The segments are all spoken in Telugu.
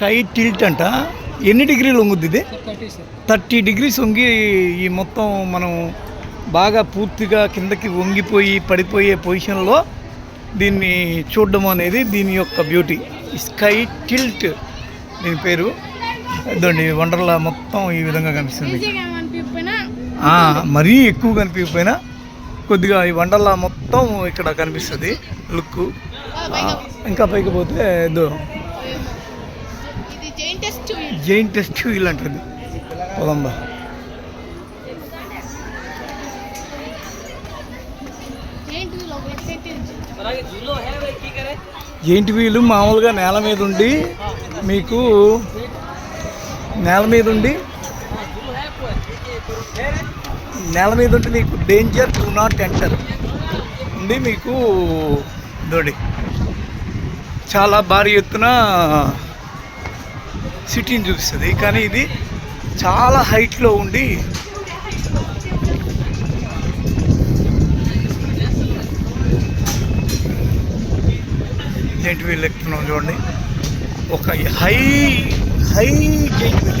స్కై టిల్ట్ అంట. ఎన్ని డిగ్రీలు వంగుద్ది ఇది? థర్టీ డిగ్రీస్ వంగి ఈ మొత్తం మనం బాగా పూర్తిగా కిందకి వంగిపోయి పడిపోయే పొజిషన్లో దీన్ని చూడడం అనేది దీని యొక్క బ్యూటీ. స్కై టిల్ట్ దీని పేరు. ఇదండి వండర్లా మొత్తం ఈ విధంగా కనిపిస్తుంది. మరీ ఎక్కువ కనిపించకపోయినా కొద్దిగా ఈ వండర్లా మొత్తం ఇక్కడ కనిపిస్తుంది లుక్ ఇంకా పైకి పోతే ఏదో జైన్ టెస్ట్ వీల్ పోదంబా. జైన్ జైంట్ వీలు మామూలుగా నేల మీద ఉండి మీకు నేల మీద ఉండి నేల మీద ఉండి మీకు డేంజర్ టు నాట్ ఎంటర్ ఉండి మీకు దోడి. చాలా భారీ ఎత్తున సిటీని చూపిస్తుంది. కానీ ఇది చాలా హైట్లో ఉండి జైంట్ వీల్ ఎక్కుతున్నాం చూడండి. ఒక హై హై జైంట్ వీల్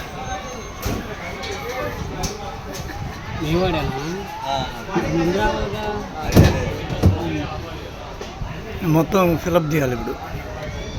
మొత్తం ఫిలప్ చేయాలి ఇప్పుడు.